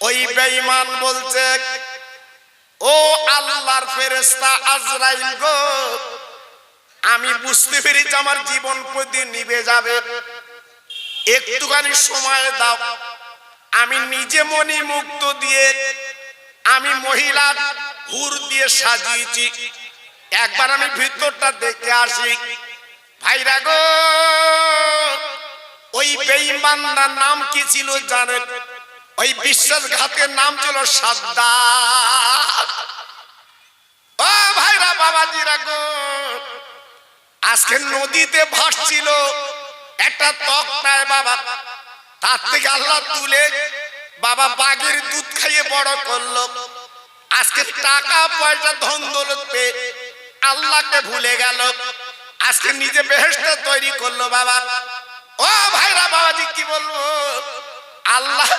ওই বেঈমান বলছে, ও আল্লাহর ফেরেশতা আজরাইল গো, আমি বুঝতে পেরেছি আমার জীবন প্রতিদিন নিভে যাবে। একটুখানি সময় দাও। আমি নিজে মনি মুক্ত দিয়ে আমি মহিলার হুর দিয়ে সাজিয়েছি। একবার আমি ভিতরটা দেখে আসি। ভাইরা গো, ওই বেঈমানদার নাম কি ছিল জানেন? ওই বিশ্বাসঘাতের নাম ছিল সাদ্দাত। ও ভাইরা বাবাজিরা গো, আজকে নদীতে ভাসছিল একটা তক্তায় বাবা। তার থেকে আল্লাহ তুলে বাবা বাঘের দুধ খাইয়ে বড় করল। আজকে টাকা পয়সা ধন দৌলত পেয়ে আল্লাহকে ভুলে গেল। আজকে নিজে বেহেস্ত তৈরি করল বাবা। ও ভাইরা বাবাজি, কি বলব? আল্লাহ,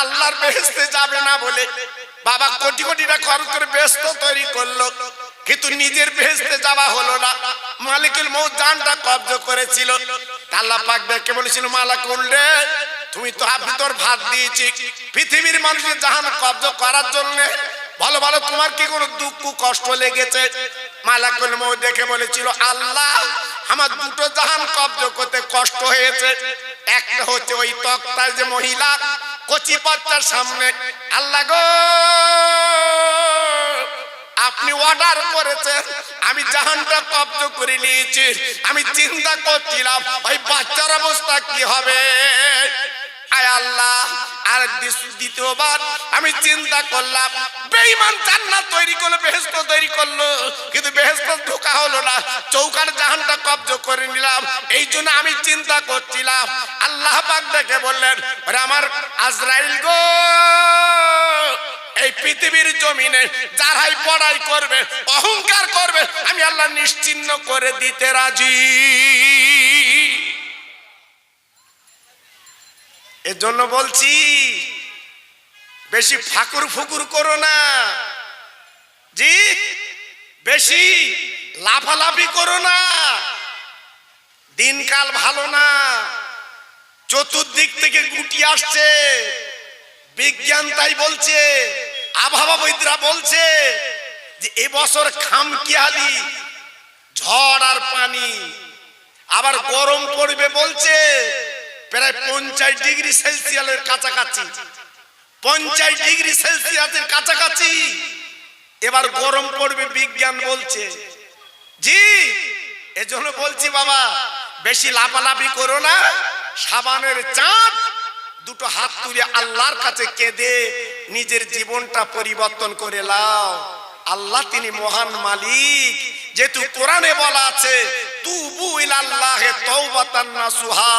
আল্লাহর বেহেস্তে যাবে না বলে। বাবা কোটি কোটি টাকা খরচ করে ব্যস্ত তৈরি করল, কিন্তু নিজের বেহেস্তে যাওয়া হলো না। মালিকুল মৌ জানটা কব্জ করেছিল। আল্লাহ পাক ব্যাকে বলেছিল, মালা করলে তুমি তো আপনি তোর ভাত দিয়েছি। পৃথিবীর মানুষের জাহান কব্জ করার জন্য ভালো ভালো তোমার কি কোনো দুঃখ, কষ্ট লেগেছে? মালাকুল মৌ দেখে বলেছিল, আল্লাহ, আমার দুটো জাহান কব্জ করতে কষ্ট হয়েছে। একটা হচ্ছে ওই তক্তার যে মহিলা, কচি বাচ্চার সামনে। আল্লাহ গো, আপনি অর্ডার করেছেন, আমি জাহানটা কব্জ করে নিয়েছি। আমি চিন্তা করছিলাম, ওই বাচ্চার অবস্থা কি হবে? আয় আল্লাহ আর দ্বিতীয়বার। আমি চিন্তা করলাম, বেঈমান জান্নাত তৈরি করল, বেহেশত তৈরি করল, কিন্তু বেহেশত ঢোকা হলো না। চৌকার জাহানটা করে নিলাম। এই জন্য আমি চিন্তা করছিলাম, আল্লাহ পাক দেখে বললেন আমার আজরাইল গো, এই পৃথিবীর জমিনে যারাই পড়াই করবে, অহংকার করবে, আমি আল্লাহ নিশ্চিন্ন করে দিতে রাজি। এর জন্য বলছি, বেশি ফাকুর ফুকুর করো না। জি, বেশি লাফালাফি করো না। দিনকাল ভালো না। চতুর্দিক থেকে গুটি আসছে। বিজ্ঞান তাই বলছে আবহাওয়াবিদরা বলছে যে এবছর খামকিয়ালি ঝড় আর পানি। আবার গরম পড়বে বলছে প্রায় পঞ্চাশ ডিগ্রি সেলসিয়াসের কাছাকাছি। পঞ্চাশ ডিগ্রি সেলসিয়াসের কাছাকাছি। এবার গরম পড়বে, বিজ্ঞান বলছে। জি, এজন্য বলছি বাবা, বেশি লাফালাফি করো না। সাবানের চাঁদ দুটো হাত তুলে আল্লাহর কাছে কেঁদে নিজের জীবনটা পরিবর্তন করে লাও। আল্লাহ তিনি মহান মালিক। যেহেতু কোরআনে বলা আছে তুবু ইলাল্লাহে তওবাতান নাসুহা।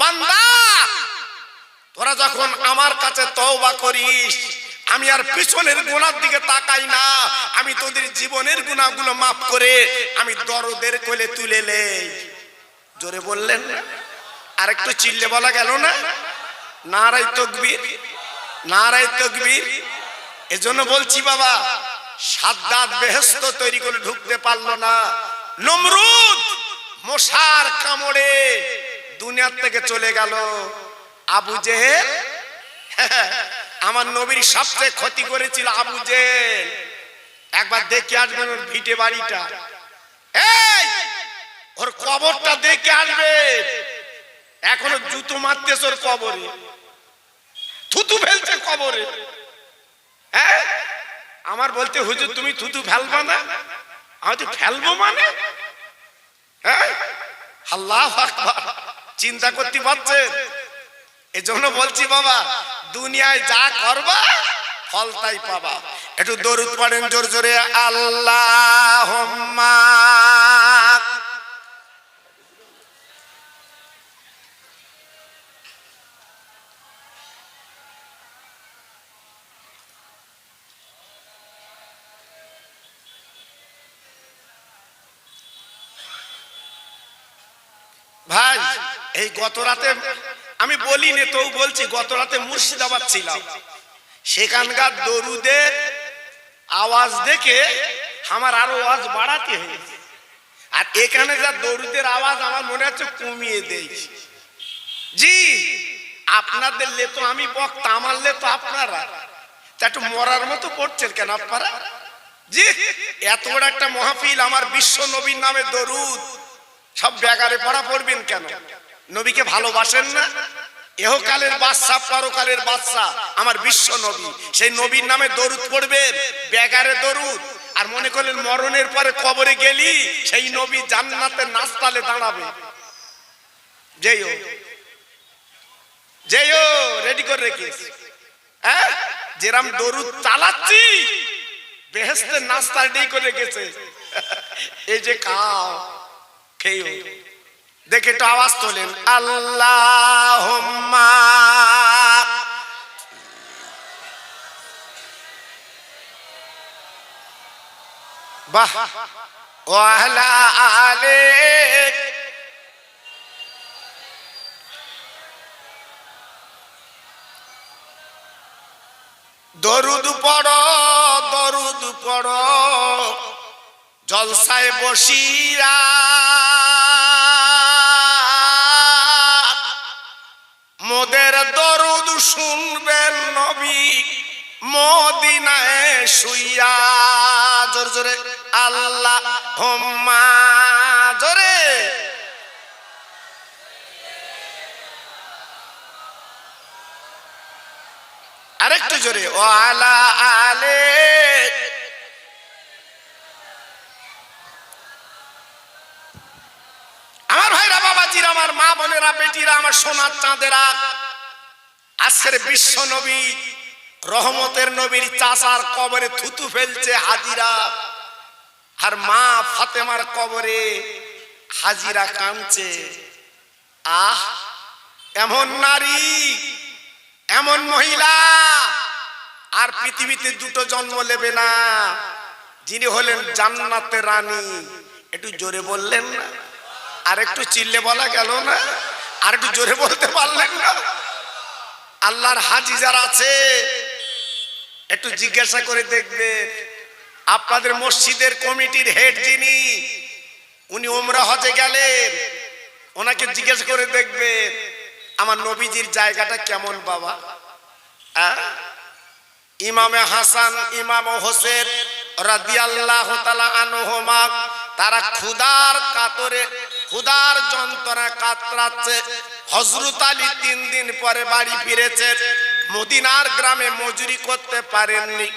বান্দা, তোরা যখন আমার কাছে তওবা করিস, আমি আর পিছনের গুণার দিকে তাকাই না, আমি তোদের জীবনের গুণাগুলো মাফ করে আমি দরদের কোলে তুলে নেই। জোরে বললেন আর একটু চিল্লে বলা গেল না? নারাই তকবীর নারাই তকবীর। এজন্য বলছি বাবা, সাদ্দাত বেহেস্ত তৈরি করে ঢুকতে পারল না। নমরুদ! মশার কামড়ে দুনিয়ার থেকে চলে গেল। আবু জেহেল? আমার নবীর সবচেয়ে ক্ষতি করেছিল আবু জেহেল। একবার দেখে আসবেন ওর ভিটে বাড়িটা। ওর কবরটা দেখে আসবে। এখনও জুতো মারতেছ ওর কবরে। থুতু ফেলছে কবরে। হ্যাঁ? আমার বলতে, হুজুর, তুমি থুতু ফেলবা না? আমি তো ফেলব মানে? হ্যাঁ? চিন্তা করতে পারছেন? জন্য বলছি বাবা, দুনিয়ায় যা করবা, ফল তাই পাবা। একটু দরুদ পড়েন জোর জোরে আল্লাহ ভাই, এই গত রাতে আমি বলিনি তো বলছি গত রাতে মুর্শিদাবাদ ছিলাম। সেখানকার দরুদের আওয়াজ দেখে আমার আরও আওয়াজ বাড়াতে হয়েছে। আর এখানে যা দরুদের আওয়াজ আমার মনে হচ্ছে কমিয়ে দেই জি, আপনাদের লে তো আমি বক্তা, আমার লে তো আপনারা। তা একটু মরার মতো পড়ছেন কেন আপনারা? জি, এত বড় একটা মহাফিল আমার বিশ্ব নবীর নামে দরুদ। সব ব্যাগারে পড়া পড়বেন কেন? নবীকে ভালোবাসেন না? এহকালের বাদশা, পরকালের বাদশা, আমার বিশ্ব নবী। সেই নবীর নামে দরুদ পড়বেন ব্যাগারে দরুদ। আর মনে করলেন মরণের পরে কবরে গেলি, সেই নবী জান্নাতে নাস্তালে দাঁড়াবে। যেই যেও রেডি করে রেখিস হ্যাঁ? যেরাম দরুদ চালাচ্ছি বেহেস্তের নাস্তা রেডি করে রেখেছে এই যে খাও খেয়েও দেখে একটু আওয়াজ তোলেন। আল্লাহ বাহ। আলে দরুদ পড় দরুদ পড়। জলসায় বসিয়া মোদের দরুদ শুনবেন নবী মদিনায় শুইয়া। জোর, জোরে, আল্লাহ হোম্মা, জোরে। আরেকটু জোরে ও আলা আলে ভাইরা বাবাজিরা, আমার মা বোনেরা, বেটিরা, আমার সোনার চাঁদেরা। আজকের বিশ্ব নবী, রহমতের নবীর চাচার কবরে থুতু ফেলছে হাজিরা। আর মা ফাতেমার কবরে হাজিরা কাঁদছে। আহ, এমন নারী, এমন মহিলা, আর পৃথিবীতে দুটো জন্ম নেবে না। যিনি হলেন জান্নাতের রানী। একটু জোরে বললেন না। আর একটু চিল্লে বলা গেল না? আর একটু জোরে বলতে পারলেন না? আল্লাহর হাজি যারা আছে, একটু জিজ্ঞাসা করে দেখবে আপনাদের মসজিদের কমিটির হেড যিনি, উনি ওমরা হজে গেলেন। ওনাকে জিজ্ঞেস করে দেখবেন, আমার নবীজির জায়গাটা কেমন বাবা? ইমামে হাসান, ইমাম হোসেন রাদিয়াল্লাহু তাআলা আনহুমা, তারা ক্ষুধার কাতরে ক্ষুধার যন্ত্রণা কাতরাচ্ছে। হজরত আলী তিন দিন পরে বাড়ি ফিরেছে। মদিনার গ্রামে মজুরি করতে পারেননি।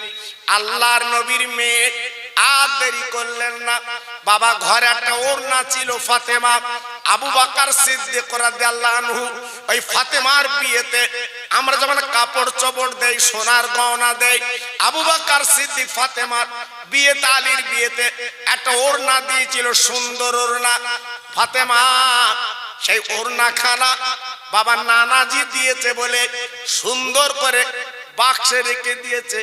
আল্লাহর নবীর মেয়ে আর দেরি করলেন না। বাবা, ঘরে একটা ওড়না ছিল ফাতেমা। আবু বাকার সিদ্দিক রাদিয়াল্লাহু আনহু, ওই ফাতেমার বিয়েতে আমরা যেমন কাপড় চোপড় দেই, সোনার গহনা দেই, আবু বাকার সিদ্দিক ফাতেমার বিয়েতে, আলীর বিয়েতে একটা ওড়না দিয়েছিল সুন্দর ওড়না। ফাতেমা, সেই ওড়না খানা বাবা নানাজি দিয়েছে বলে সুন্দর করে বাক্সে রেখে দিয়েছে।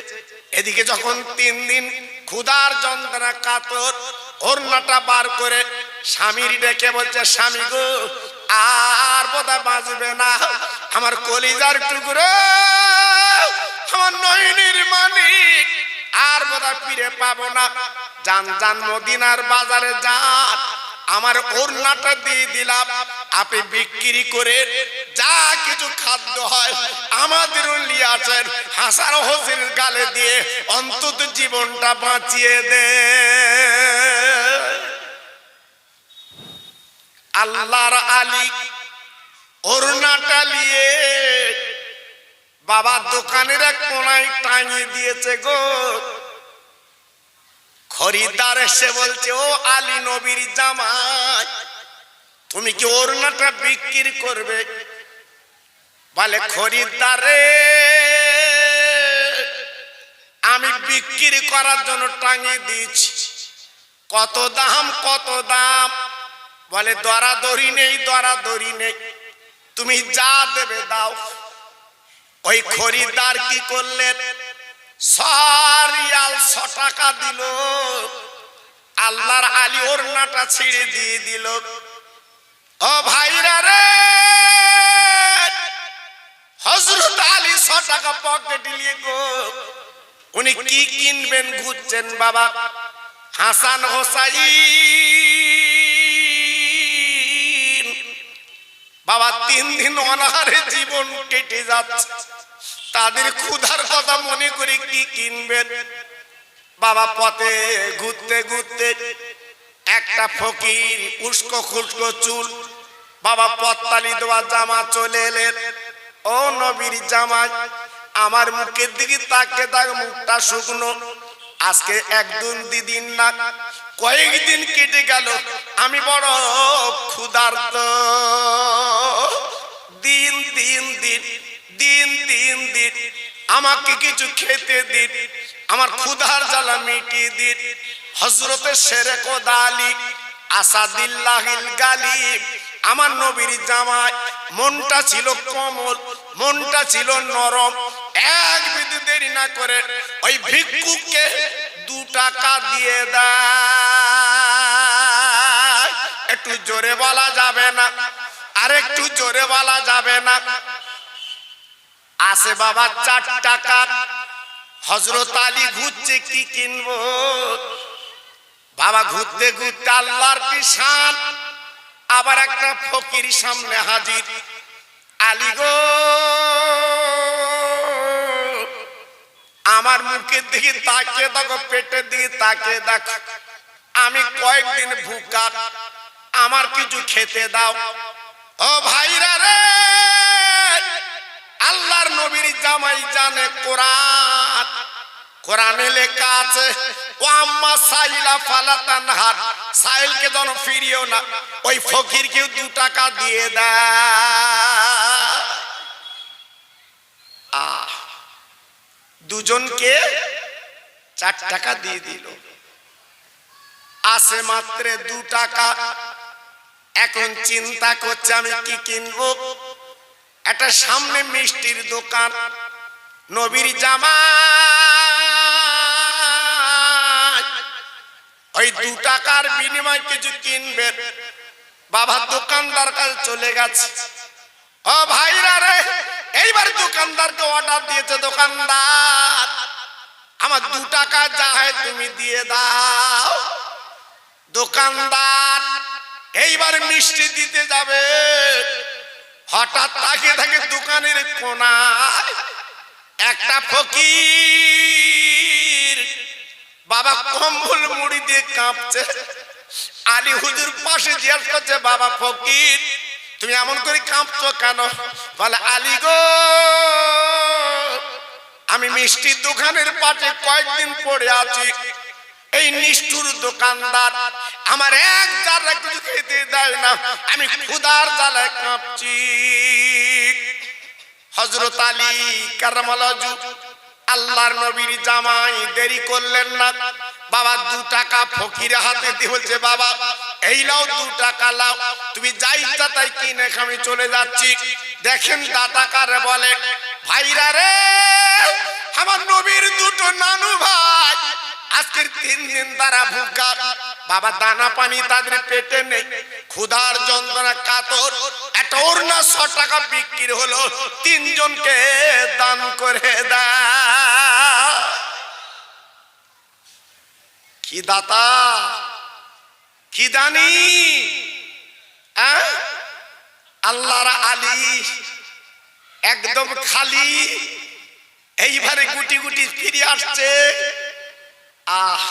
এদিকে যখন তিন দিন ক্ষুধার যন্ত্রণা কাতর ওড়নাটা বার করে স্বামীর ডেকে বলছে, স্বামী গো, আর বোধহয় বাঁচবে না। আমার কলিজার টুকরো, আমার নয়নির মালিক, আর বোধহয় ফিরে পাবো না। যান যান, মদিনার বাজারে যান। আমার ওড়নাটা দিয়ে দিলাম। আপনি বিক্রি করে যা কিছু খাদ্য হয় আমাদের নিয়ে আসেন হাসান হোসেন গালে দিয়ে অন্তত জীবনটা বাঁচিয়ে দে। আল্লাহর আলী ওড়নাটা নিয়ে বাবা দোকানের এক কোনায় টাঙিয়ে দিয়েছে গো। খরিদ্দার এসে বলছে, ও আলী নবীর জামাই, তুমি কি ওড়নাটা বিক্রি করবে? বলে, খরিদ্দার, আমি বিক্রি করার জন্য টাঙিয়ে দিচ্ছি কত দাম কত দাম? বলে, দরাদরি নেই দরাদরি নেই। তুমি যা দেবে দাও। ওই খরিদ্দার কি করলেন? সরিয়াল ছ টাকা দিল। আল্লাহর আলী ওড়নাটা ছিঁড়ে দিয়ে দিল। ও ভাইরা রে! হজরত আলী ছ টাকা পকেটে নিয়ে গো। উনি কি কিনবেন ঘুরছেন বাবা? হাসান হোসাইন। বাবা, তিন দিন অনাহারে জীবন কেটে যাচ্ছে। তাদের ক্ষুধার কথা মনে করে কি কিনবেন? বাবা, পথে ঘুরতে ঘুরতে একটা ফকির উস্কো খুস্কো চুল। বাবা পত্তালি দেওয়া জামা চলে এলেন। ও নবীর জামাই, আমার মুখের দিকে তাকে তাক মুখটা শুকনো। আজকে একদিন দিদিন না কয়েকদিন কেটে গেল, আমি বড় ক্ষুধার্ত। দিন দিন দিন দিন দিন দিন, আমাকে কিছু খেতে দিন, আমার ক্ষুধার জ্বালা মিটিয়ে দিন। হজরতে শেরে কোদালি আসাদিল্লাহিল গালিব। আমার নবীর জামাই, মনটা ছিল কোমল, মনটা ছিল নরম। এক বিধি দেরি না করে ওই ভিক্ষুককে দু টাকা দিয়ে দেয়। একটু জোরে বলা যাবে না, আর একটু জোরে বলা যাবে না। আসে বাবা চার টাকা। হজরত আলী ঘুরছে কি কিনবো? বাবা ঘুরতে ঘুরতে আল্লাহর কিষান আবার একটা ফকির সামনে হাজির। আলী গো, আমার মুখের দিকে তাকিয়ে দেখো, পেটের দিকে তাকিয়ে দেখো। আমি কয়েকদিন ভুকা, আমার কিছু খেতে দাও। ও ভাইরা রে, আল্লাহর নবীর জামাই জানে কোরআন। কোরআনে লেখা আছে ও আম্মা, সাইলা ফালাতান হার সাইলকে যেন ফিরিও না, ওই দু টাকা দেয় আহ, দুজনকে চার টাকা দিয়ে দিল। আসে মাত্রে দু টাকা। এখন চিন্তা করছে, আমি কি কিনবো? একটা সামনে মিষ্টির দোকান, নবীর জামা। ওই দু টাকার বিনিময় কিছু কিনবে বাবা দোকানদার কাছে চলে গেছে। ও ভাইরা রে, এইবার দোকানদারকে অর্ডার দিয়েছে, দোকানদার, আমার দু টাকা যা হয় তুমি দিয়ে দাও। দোকানদার, এইবার মিষ্টি দিতে যাবে। হঠাৎ তাকে থাকে দোকানের কোনায়। একটা ফকির। বাবা কম্বল মুড়ি দিয়ে কাঁপছে। আলী হুজুর পাশে জিজ্ঞেস করছে, বাবা ফকির, তুমি এমন করে কাঁপছো কেন? বলে, আলী গো, আমি মিষ্টির দোকানের পাশে কয়েকদিন পড়ে আছি। এই নিষ্ঠুর দোকানদার আমার এক জায়গা কিছু খেতে দেয় না। আমি ক্ষুদার জ্বালায় কাঁপছি। হজরত আলী কারামালাজু আল্লাহর নবীর জামাই, দেরি করলেন না। বাবা, দু টাকা ফকির হাতে বলছে বাবা। এই লাও দু টাকা লাও তুমি যাই ইচ্ছা তাই কিনে আমি চলে যাচ্ছি। দেখেন দাতা কারে বলে, ভাইরা রে, আমার নবীর দুটো নানু ভাই আজকের তিন দিন তারা ভুকা। বাবা, দানা পানি তাদের পেটে নেই। ক্ষুধার যন্ত্রণা, কাতর। একটা ওড়না ছ টাকা বিক্রি হলো। তিনজনকে দান করে দা কি দাতা? কি দানি? আল্লাহর আলী। একদম খালি। এইবারে গুটি গুটি ফিরে আসছে। আহ,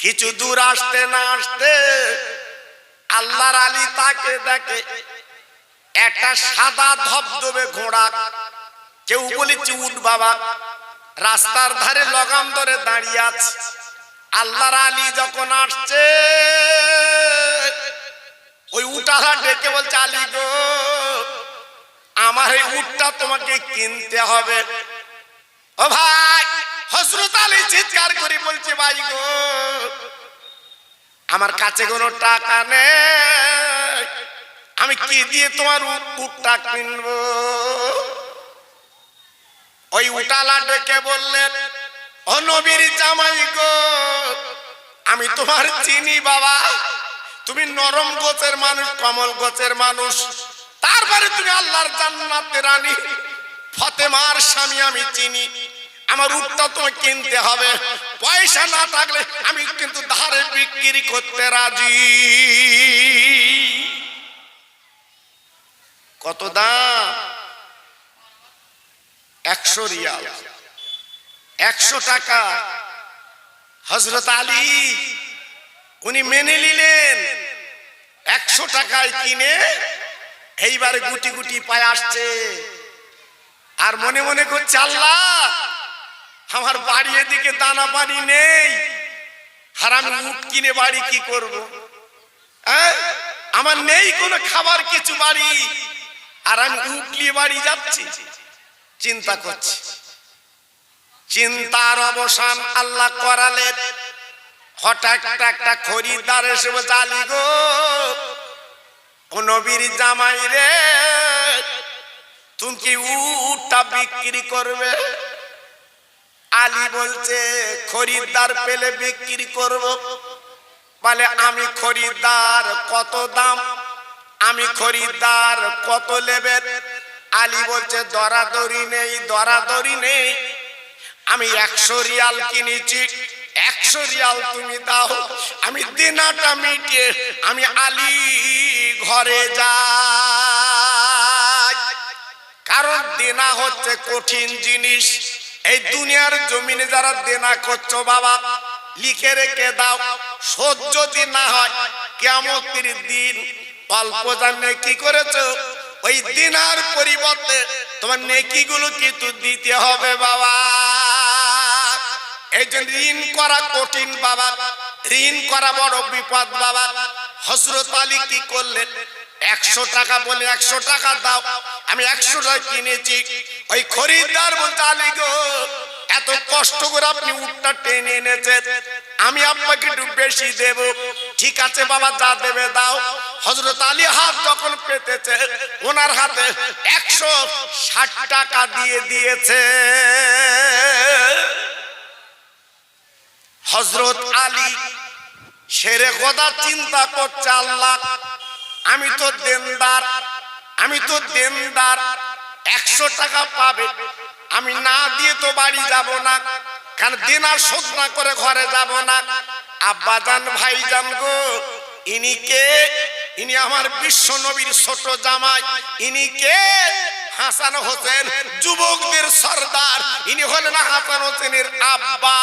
কিছু দূর আসতে না আসতে আল্লাহর আলী তাকে দেখে একটা সাদা ধবধবে ঘোড়া, কেউ বলেছে উঠ বাবা, রাস্তার ধারে লগাম ধরে দাঁড়িয়ে আছে। আল্লাহর আলী যখন আসছে, ওই উটালা ডেকে বলছে, আলী গো, আমার এই উটটা তোমাকে কিনতে হবে। ও ভাই হসরত আলী চিৎকার করে বলছে, ভাই গো, আমার কাছে কোনো টাকা নেই। আমি কি দিয়ে তোমার উটটা কিনবো? ওই উটালা ডেকে বললেন, ও নবীর জামাই গো, আমি তোমার চিনি বাবা। তুমি নরম গোছের মানুষ, কমল গোছের মানুষ। তারপরে তুমি আল্লাহর জান্নাতের রানী। ফতেমার স্বামী আমি চিনি। আমার উটটা তোমায় কিনতে হবে। পয়সা না থাকলে আমি কিন্তু ধারে বিক্রি করতে রাজি। কত দাম? একশো রিয়াল। একশো টাকা। হজরত আলী, উনি মেনে নিলেন। একশো টাকায় কিনে এইবার গুটি গুটি পায়ে আসছে। আর মনে মনে করছে, আল্লাহ আমার বাড়ি এদিকে দানা পানি নেই। আর আমি উঠ কিনে বাড়ি কি করব? হ্যাঁ? আমার নেই কোনো খাবার কিছু বাড়ি। আর আমি উঠলিয়ে বাড়ি যাচ্ছি। চিন্তা করছি। চিন্তার অবসান আল্লাহ করালেন। হঠাৎ একটা খরিদ্দার এসে আলী গো নবীর জামাই রে, তুমি কি বিক্রি করবে? আলী বলছে, খরিদ্দার পেলে বিক্রি করব। বলে, আমি খরিদ্দার, কত দাম? আমি খরিদ্দার, কত নেবেন আলী বলছে, দরাদরি নেই দরাদরি নেই। আমি একশো রিয়াল কিনেছি, একশো রিয়াল তুমি দাও। আমি দিনাটা মিটিয়ে, আমি আলী ঘরে যাই। কারণ দেনা হচ্ছে কঠিন জিনিস। এই দুনিয়ার জমিনে যারা দেনা করছ বাবা, লিখে রেখে দাও, শোধ যদি না হয় কেমতের দিন অল্প জানে কি করেছ, ওই দিনার পরিবর্তে তোমার নেকিগুলো কিন্তু দিতে হবে বাবা। এই ঋণ করা কঠিন বাবা, ঋণ করা বড় বিপদ বাবা। হজরত আলী কি করলেন? একশো টাকা বলে একশো টাকা দাও। আমি একশো টাকা কিনেছি। ওই খরিদ্দার বলতে, আলী গো, এত কষ্ট করে আপনি উঠটা টেনে এনেছেন। আমি আপনাকে একটু বেশি দেব। ঠিক আছে বাবা, যা দেবে দাও। হজরত আলী হাত যখন পেতেছে, ওনার হাতে একশো ষাট টাকা দিয়ে দিয়েছে। হজরত আলী সেরে কথা চিন্তা করছে, আল্লাহ আমি তো দেনদার, আমি তো দেনদার, একশো টাকা পাবে। আমি না দিয়ে তো বাড়ি যাব না, কারণ দেনার শোধ না করে ঘরে যাব না। আব্বা জান ভাই জান গো, ইনি কে? ইনি আমার বিশ্ব নবীর ছোট জামাই। ইনি কে? হাসান হোসেন, যুবকদের সর্দার। ইনি হলেন হাসান হোসেনের আব্বা।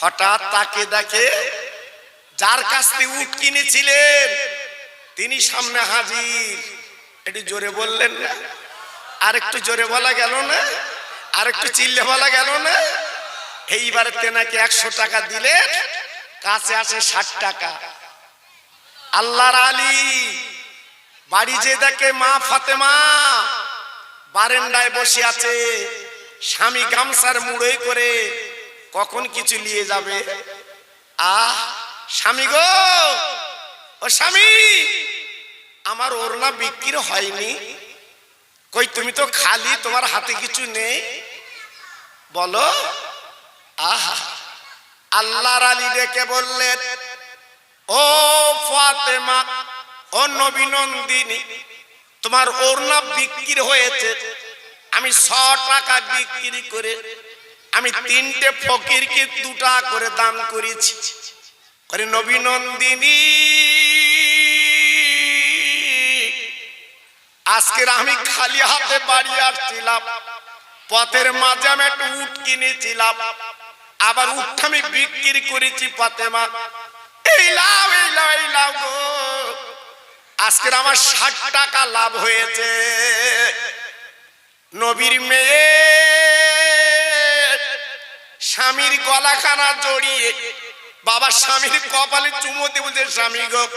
হঠাৎ তাকে দেখে যার কাছ থেকে উট কিনেছিলেন, তিনি সামনে হাজির। একটু জোরে বললেন না? আর একটু জোরে বলা গেল না? আর একটু চিল্লে বলা গেল না? এইবার তেনাকে একশো টাকা দিলে কাছে আসে ষাট টাকা। আল্লাহর আলী বাড়ি যে দেখে মা ফাতেমা বারেন্ডায় বসে আছে, স্বামী গামছার মুড়োই করে কখন কিছু নিয়ে যাবে? আহ স্বামী গো! ও স্বামী! আমার ওড়না বিক্রি হয়নি। কই, তুমি তো খালি, তোমার হাতে কিছু নেই? বলো। আহা! আল্লাহর আলী ডেকে বললেন ও ফাতেমা, ও নবীনন্দিনী, তোমার ওড়না বিক্রি হয়েছে। আমি ছ টাকা বিক্রি করে, আমি তিনটে ফকিরকে দুটা করে দান করেছি। করে নবীনন্দিনী। আজকের আমি খালি হাতে বাড়ি আসছিলাম, পথের মাঝে আমি একটা উট কিনেছিলাম, আবার উঠ আমি বিক্রি করেছি ফাতেমা। এই লাভ এই লাভ এই লাভ গো। আজকের আমার ষাট টাকা লাভ হয়েছে। নবীর মেয়ে, স্বামীর গলাখানা জড়িয়ে বাবা স্বামীর কপালে চুমো দেব যে স্বামী গো।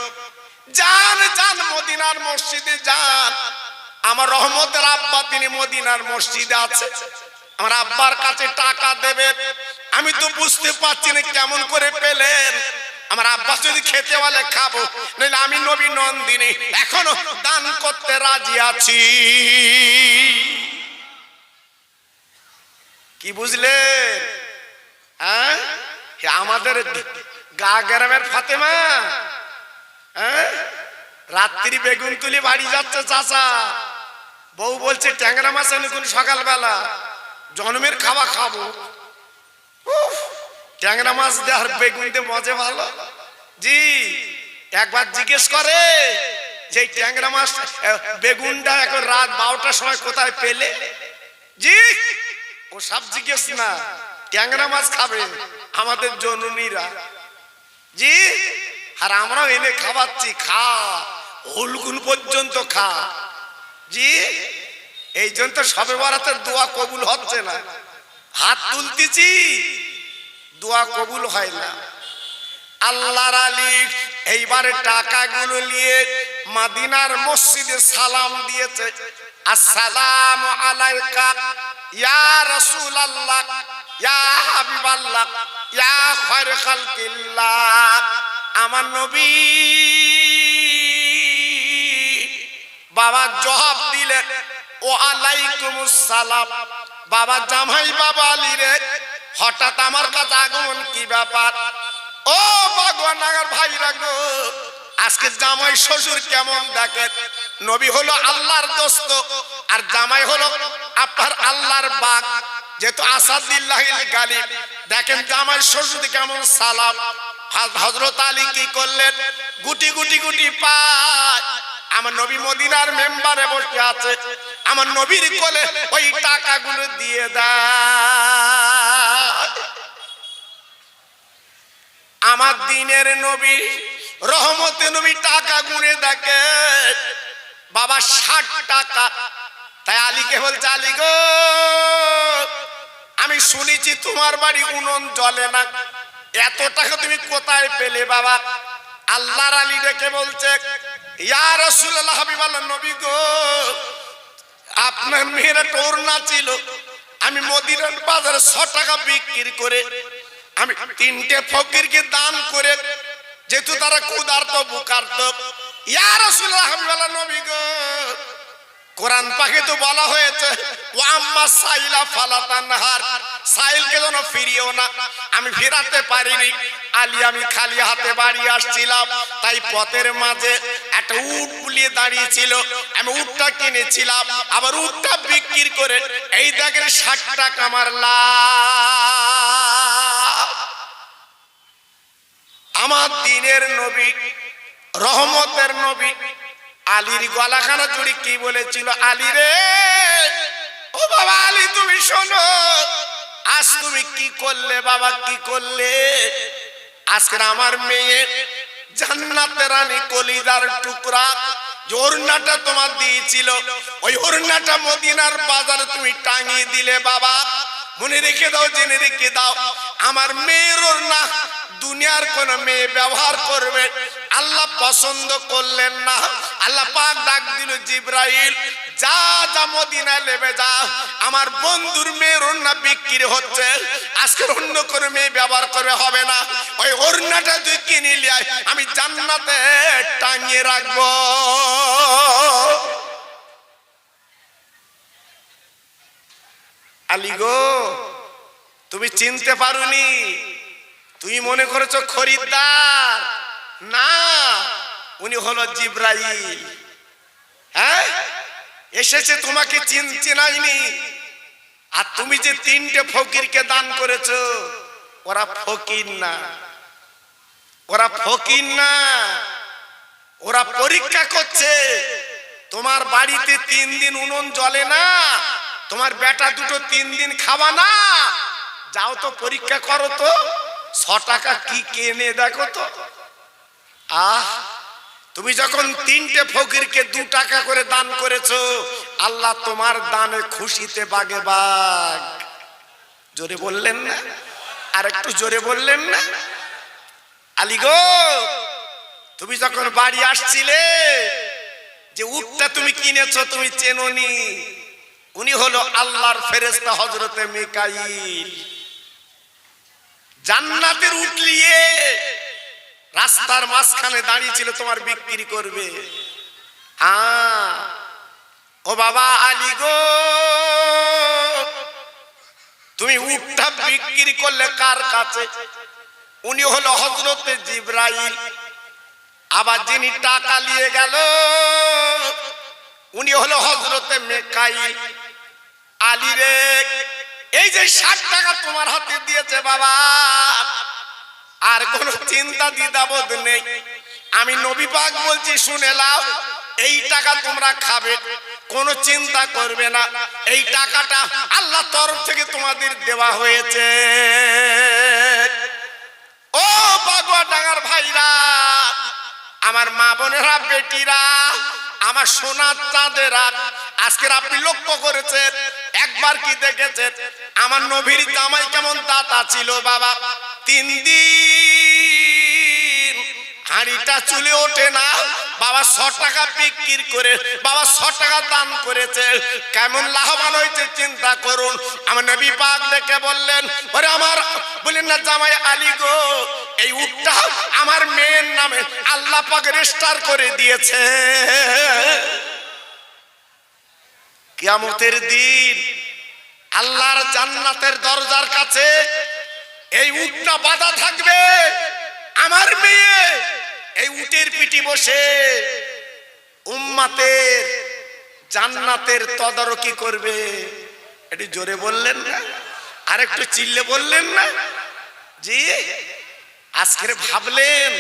যান যান, মদিনার মসজিদে যান। আমার রহমতের আব্বা, তিনি মদিনার মসজিদে আছে। আমার আব্বার কাছে টাকা দেবে। আমি তো বুঝতে পারছি না কেমন করে পেলেন। আমার আব্বা যদি খেতে বলে খাব নইলে আমি নবী নন্দিনী। এখনও দান করতে রাজি আছি। কি বুঝলে হ্যাঁ? আমাদের গা গ্রামের ফাতেমা। হ্যাঁ? রাত্রি বেগুন তুলি বাড়ি যাচ্ছে চাচা। বউ বলছে, ট্যাংরা মাছ এনে সকালবেলা। জন্মের খাওয়া খাব। ট্যাংরা মাছ দিয়ে আর বেগুন মজে ভালো। জি, একবার জিজ্ঞেস করে যে ট্যাংরা মাছ বেগুনটা এখন রাত বারোটার সময় কোথায় পেলে? জি, ও সব জিজ্ঞেস না, ট্যাংরা মাছ খাবে? আমাদের জননীরা, জি, আর আমরাও এনে খাওয়াচ্ছি, খা, হুলগুল পর্যন্ত খা। জি, এই জন্য তো সবে বারাতের দোয়া কবুল হচ্ছে না। হাত তুলতেছি, দোয়া কবুল হয় না। আল্লাহর আলী এইবারে টাকাগুলো নিয়ে মাদিনার মসজিদে সালাম দিয়েছে। আসসালামু আলাইকা, ইয়া রাসূলুল্লাহ। ইয়া ইয়া খায়র খালকিল্লাহ, আমার নবী। বাবা জবাব দিলেন ও আলাইকুমুস সালাম। বাবা জামাই বাবা আলী রে, হঠাৎ আমার কাছে আগমন কি ব্যাপার? ও ভগবান নাগার ভাইরা গো, আজকে জামাই শ্বশুর কেমন দেখেন? নবী হলো আল্লাহর দোস্ত, আর জামাই হলো আপনার আল্লাহর বাগ। যেহেতু আসাদিল্লাহিল গালিব, দেখেন জামাই শ্বশুর কেমন সালাম। হজরত আলী কি করলেন? গুটি গুটি গুটি পায়। আমার নবী মদিনার মেম্বারে বসে আছে। আমার নবীর কোলে ওই টাকাগুলো দেয়। আমার দিনের নবী, রহমতে নবী টাকা গুনে দেখে। বাবা ষাট টাকা। তাই আলীকে বলছে, আলী গো আমি শুনেছি তোমার বাড়ি উনন জ্বলে না। এত টাকা তুমি কোথায় পেলে বাবা? আল্লাহর আলী ডেকে বলছে নবী গো, আপনার ছিল। আমি বাজারে ছ টাকা বিক্রি করে, আমি তিনটে ফকিরকে করে, যেহেতু তারা ক্ষুধার্ত বুকার্ত ইয়া রাসূলুল্লাহ হাবিবাল্লাহ নবী গো কোরআন পাকে তো বলা হয়েছে, ও আম্মা সাইলা ফালাতানহার সাইলকে যেন ফিরিও না। আমি ফিরাতে পারিনি, আলী আমি খালি হাতে বাড়ি আসছিলাম। তাই পথের মাঝে একটা উট বুলিয়ে দাঁড়িয়েছিল আমি উটটা কিনেছিলাম, আবার উটটা বিক্রি করে, এই দেখেন ষাট টাকা মারলাম আমার দিনের নবী, রহমতের নবী আলীর গলাখানা জুড়ি কি বলেছিল? আলী রে! ও বাবা, আলী, তুমি শোনো। আজ তুমি কি করলে বাবা, কি করলে? আজকের আমার মেয়ে জান্নাতে রানী কলিদার টুকরা ওড়নাটা তোমার দিয়েছিল। ওই ওড়নাটা মদিনার বাজারে তুমি টাঙিয়ে দিলে বাবা। মনে রেখে দাও, জেনে রেখে দাও, আমার মেয়ের ওড়না দুনিয়ার কোন মেয়ে ব্যবহার করবে। আল্লাহ পছন্দ করলেন না। আল্লাহ পাক ডাক দিল, জিব্রাইল, যা যা মদিনায় লেবে যা। আমার বন্ধুর মেয়ের ওড়না বিক্রি হচ্ছে। আজকে অন্য কোন মেয়ে ব্যবহার করে হবে না। ওই ওড়নাটা তুই কিনে লিয়াই আমি জান্নাতে টাঙিয়ে রাখব। আলী গো, তুমি চিনতে পারোনি? তুমি মনে করেছ খরিদ্দার? না, উনি হলো জিব্রাইল। হ্যাঁ? এসেছে তোমাকে চিন চেনাইনি আর তুমি যে তিনটে ফকিরকে দান করেছ, ওরা ফকির না। ওরা ফকির না। ওরা পরীক্ষা করছে, তোমার বাড়িতে তিন দিন উনুন জ্বলে না, তোমার বেটা দুটো তিন দিন খাওয়া না। যাও তো পরীক্ষা করো তো। ছ টাকা কি কেনে দেখো তো? আহ, তুমি যখন তিনটে ফকিরকে দু টাকা করে দান করেছ, আল্লাহ তোমার দানে খুশিতে বাগে বাগ। জোরে বললেন না? আর একটু জোরে বললেন না? আলী গো, তুমি যখন বাড়ি আসছিলে, যে উটটা তুমি কিনেছো তুমি চেননি। উনি হলো আল্লাহর ফেরেস্তা হজরতে মিকাইল। জান্নাতের উঠলিয়ে রাস্তার মাঝখানে দাঁড়িয়ে ছিল তোমার বিক্রি করবে। হ্যাঁ। ও বাবা আলী গো। তুমি উটটা বিক্রি করলে কার কাছে? উনি হলো হজরতে জিব্রাইল। আবার যিনি টাকা নিয়ে গেল, উনি হলো হজরতে মেকাইল। আলী রে। এই যে ষাট টাকা তোমার হাতে দিয়েছে বাবা, আর কোন চিন্তা দ্বিধাবোধ নেই। আমি নবী পাক বলছি, শুনে লাও এই টাকা তোমরা খাবে, কোনো চিন্তা করবে না। এই টাকাটা আল্লাহ তরফ থেকে তোমাদের দেওয়া হয়েছে। ও বাগুয়া ডাঙ্গার ভাইরা, আমার মা বোনেরা, বেটিরা, আমার সোনার চাঁদেরা আজকের আপনি লক্ষ্য করেছেন একবার কি দেখেছেন? আমার নবীর জামাই কেমন দাতা ছিল বাবা। তিন দিন হাঁড়িটা চুলে ওঠে না। বাবা শ টাকা বিক্রি করে, বাবা ছ টাকা দান করেছে। কেমন লাভবান হয়েছে চিন্তা করুন। আমার নবী পাক দেখে বললেন, ওরে আমার বলেন না জামাই আলী গো, এই উটটা আমার মেয়ের নামে আল্লাহ পাক রেজিস্টার করে দিয়েছে। কিয়ামতের দিন আল্লাহর জান্নাতের দরজার কাছে এই উটটা বাধা থাকবে। আমার মেয়ে এই উটের পিটি বসে উম্মাতের জান্নাতের তদারকি করবে। এটি জোরে বললেন না? আর একটু চিল্লে বললেন না? জি, আজকের ভাবলেন,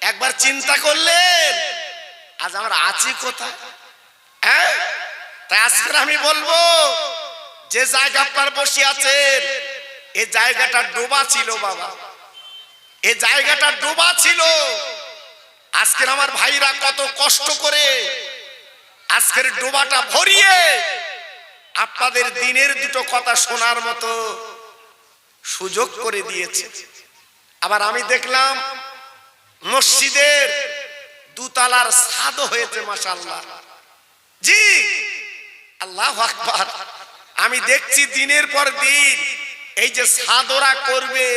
একবার চিন্তা করলেন, আজ আমরা আছি কোথায়? হ্যাঁ? তাই আজকে আমি বলব, যে জায়গা আপনার বসে আছেন এই জায়গাটা ডোবা ছিল বাবা। এই জায়গাটা ডোবা ছিল। আজকের আমার ভাইরা কত কষ্ট করে আজকের ডোবাটা ভরিয়ে আপনাদের দিনের দুটো কথা শোনার মতো সুযোগ করে দিয়েছে। আবার আমি দেখলাম, মসজিদের দুতলার সাদও হয়েছে মাসাল্লাহ জি আল্লাহ আকবার। আমি দেখছি দিনের পর দিন এই যে সাদরা করবে।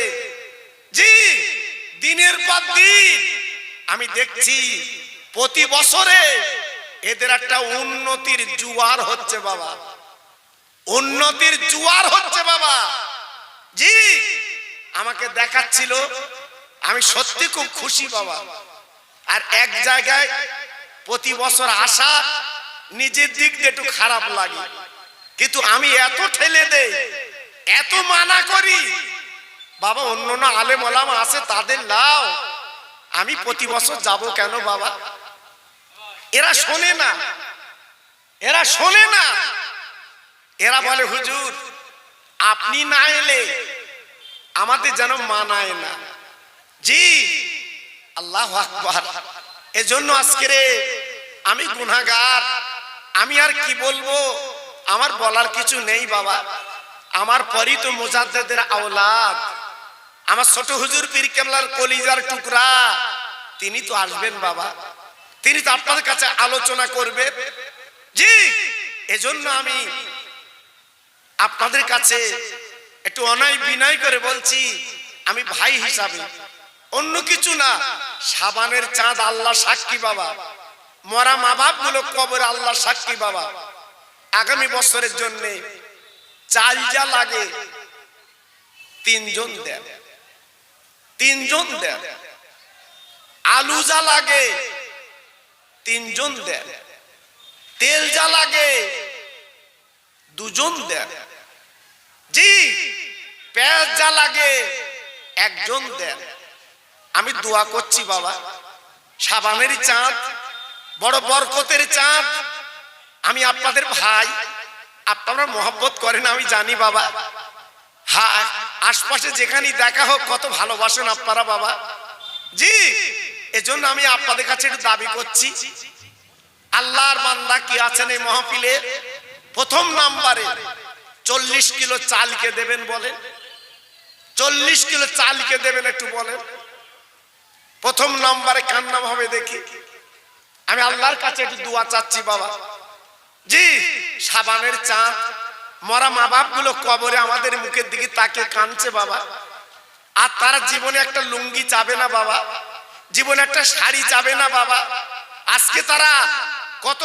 জি, দিনের পর দিন আমি দেখছি প্রতি বছরে এদের একটা উন্নতির জুয়ার হচ্ছে বাবা। উন্নতির জুয়ার হচ্ছে বাবা। জি, আমাকে দেখাচ্ছিল। আমি সত্যি খুব খুশি বাবা। আর এক জায়গায় প্রতি বছর আসা নিজের দিক দিয়ে একটু খারাপ লাগে। কিন্তু আমি এত ঠেলে দেই, এত মানা করি। বাবা, অন্য না আলেম ওলাম আছে, তাদের লাও। আমি প্রতি বছর যাব কেন বাবা? এরা শোনে না। এরা শোনে না। এরা বলে, হুজুর, আপনি না এলে আমাদের যেন মানায় না। জি, আল্লাহ আকবার। এজন্য আজকে আমি গুনাগার আমি আর কি বলব? আমার বলার কিছু নেই বাবা। আমার পরই তো মুজাদ্দেদের আওলাদ। আমার ছোট হুজুর পীর কেমলার কলিজার টুকরা। তিনি তো আসবেন বাবা। তিনি তো আপনাদের কাছে আলোচনা করবে। জি, এজন্য আমি আপনাদের কাছে একটু অনয় বিনয় করে বলছি, আমি ভাই হিসাবে। অন্য কিছু না, সাবানের চাঁদ আল্লাহ সাক্ষী বাবা। মরা মা বাপগুলো কবর আল্লাহ সাক্ষী বাবা। আগামী বছরের জন্য চাল যা লাগে, তিনজন দেন। তিনজন দেন। আলু যা লাগে, তিনজন দেন। তেল যা লাগে, দুজন দেন। জি, পেঁয়াজ যা লাগে, একজন দেন। আমি দোয়া করছি বাবা। সাবানের চাঁদ বড় বরকতের চাঁদ। আমি আপনাদের ভাই। আপনারা মহব্বত করেন, আমি জানি বাবা। হ্যাঁ আশপাশে যেখানেই দেখা হোক, কত ভালোবাসেন আপনারা বাবা। জি, এজন্য আমি আপনাদের কাছে একটু দাবি করছি। আল্লাহর বান্দা কি আছেন এই মহফিলে? প্রথম নাম্বারে চল্লিশ কিলো চালকে দেবেন বলেন। চল্লিশ কিলো চালকে দেবেন একটু বলেন। প্রথম নাম্বারে কার নাম হবে দেখি। আমি আল্লাহর কাছে একটু দোয়া চাচ্ছি, বাবা। জি, সাবানের চাঁদ, মরা মা বাপগুলো কবরে আমাদের মুখের দিকে তাকে কানছে বাবা। আর তারা জীবনে একটা লুঙ্গি চাবে না, বাবা। জীবনে একটা শাড়ি চাবে না, বাবা। আজকে তারা কত